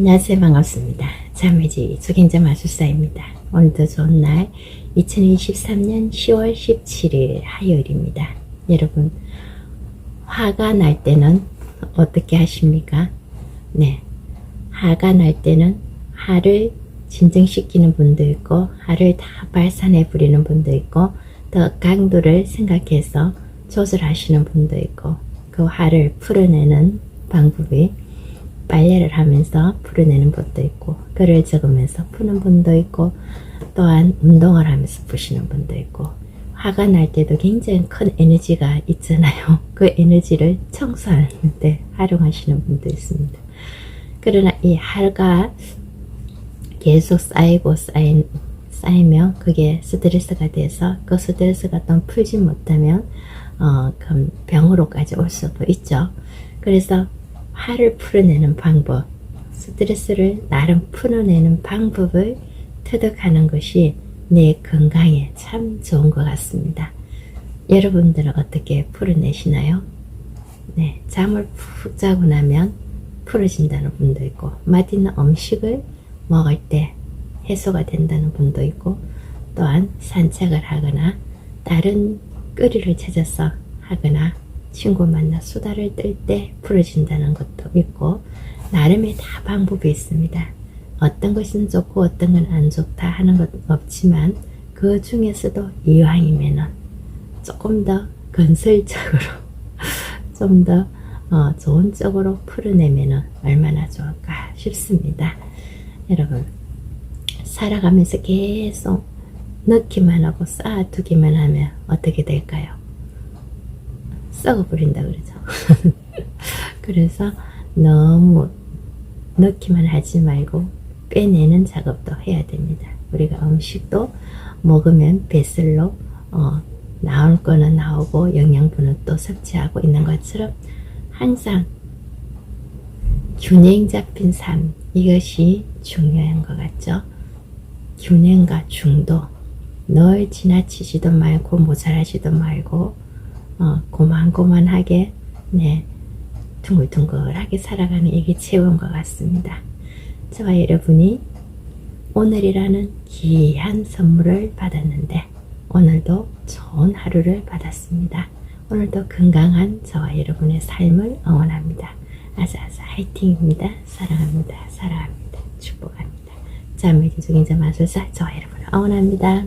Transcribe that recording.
안녕하세요. 반갑습니다. 자매지 주경자 마술사입니다. 오늘도 좋은 날 2023년 10월 17일 화요일입니다. 여러분 화가 날 때는 어떻게 하십니까? 네. 화가 날 때는 화를 진정시키는 분도 있고 화를 다 발산해 부리는 분도 있고 더 강도를 생각해서 조절하시는 분도 있고 그 화를 풀어내는 방법이 빨래를 하면서 풀어내는 분도 있고 글을 적으면서 푸는 분도 있고 또한 운동을 하면서 푸시는 분도 있고 화가 날 때도 굉장히 큰 에너지가 있잖아요. 그 에너지를 청소하는데 활용하시는 분도 있습니다. 그러나 이 화가 계속 쌓이고 쌓인, 쌓이면 그게 스트레스가 돼서 그 스트레스가 또 풀지 못하면 어, 그럼 병으로까지 올 수도 있죠. 그래서 화를 풀어내는 방법, 스트레스를 나름 풀어내는 방법을 터득하는 것이 내 건강에 참 좋은 것 같습니다. 여러분들은 어떻게 풀어내시나요? 네, 잠을 푹 자고 나면 풀어진다는 분도 있고, 맛있는 음식을 먹을 때 해소가 된다는 분도 있고, 또한 산책을 하거나 다른 거리를 찾아서 하거나 친구 만나 수다를 떨때 풀어진다는 것도 있고 나름의 다 방법이 있습니다. 어떤 것은 좋고 어떤 건 안 좋다 하는 것 없지만 그 중에서도 이왕이면은 조금 더 건설적으로 좀더 어, 좋은 쪽으로 풀어내면은 얼마나 좋을까 싶습니다. 여러분 살아가면서 계속 넣기만 하고 쌓아두기만 하면 어떻게 될까요? 썩어버린다 그러죠. 그래서 너무 넣기만 하지 말고 빼내는 작업도 해야 됩니다. 우리가 음식도 먹으면 뱃슬로 어, 나올 거는 나오고 영양분은 또 섭취하고 있는 것처럼 항상 균형 잡힌 삶 이것이 중요한 것 같죠. 균형과 중도 널 지나치지도 말고 모자라지도 말고 어, 고만고만하게 네 둥글둥글하게 살아가는 이게 최고인 것 같습니다. 저와 여러분이 오늘이라는 귀한 선물을 받았는데 오늘도 좋은 하루를 받았습니다. 오늘도 건강한 저와 여러분의 삶을 응원합니다. 아자아자 화이팅입니다. 사랑합니다. 사랑합니다. 축복합니다. 자매지 중인자 마술사 저와 여러분을 응원합니다.